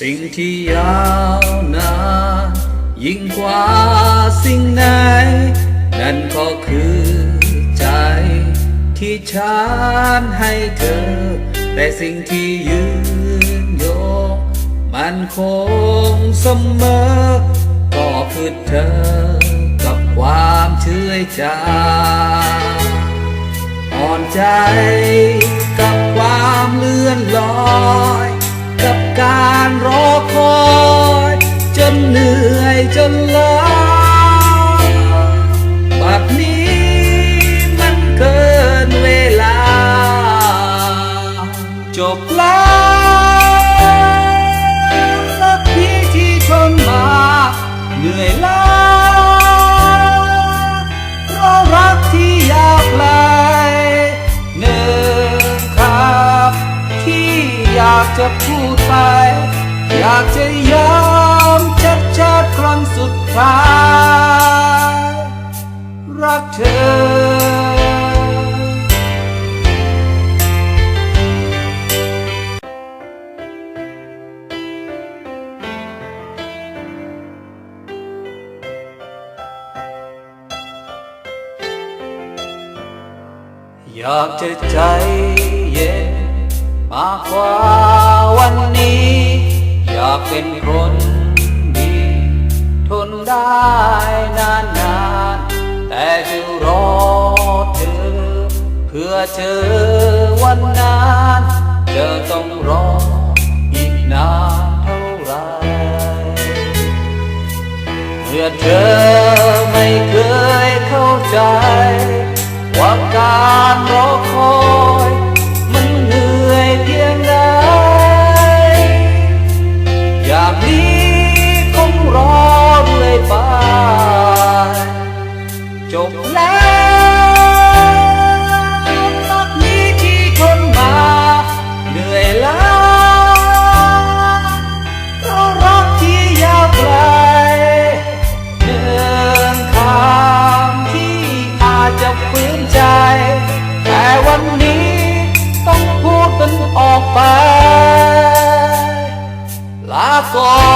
สิ่งที่ยาวนานยิ่งกว่าสิ่งไหน นั่นก็คือใจ ที่ฉันให้เธอ แต่สิ่งที่ยืนโยงมันคงเสมอ ก็คือเธอ กับความเชื่อใจอ่อนใจ กับความเลื่อน จนล้าบัดนี้มันเกินเวลา จบแล้วสักทีที่ทนมาเหนื่อยล้าเพราะรักที่ยาวไกลหนึ่งคำที่อยากจะพูดไป อยากจะย้ำ ครั้งสุดท้าย รักเธออยากจะใจเย็นมากกว่าวันนี้ อยากเป็นคนดีทน ได้นานนานแต่จะรอเธอเพื่อเจอวันนั้นจะต้องรออีกนานเท่าไหรเมื่อเธอไม่เคยเข้าใจ ว่าการรอคอย จบแล้วพักนี้ที่คนมาเหนื่อยล้าเพาะรักที่ยาวไกลเดินทาที่อาจจะฝืนใจ แต่วันนี้ต้องพูดกันออกไปลาก่อน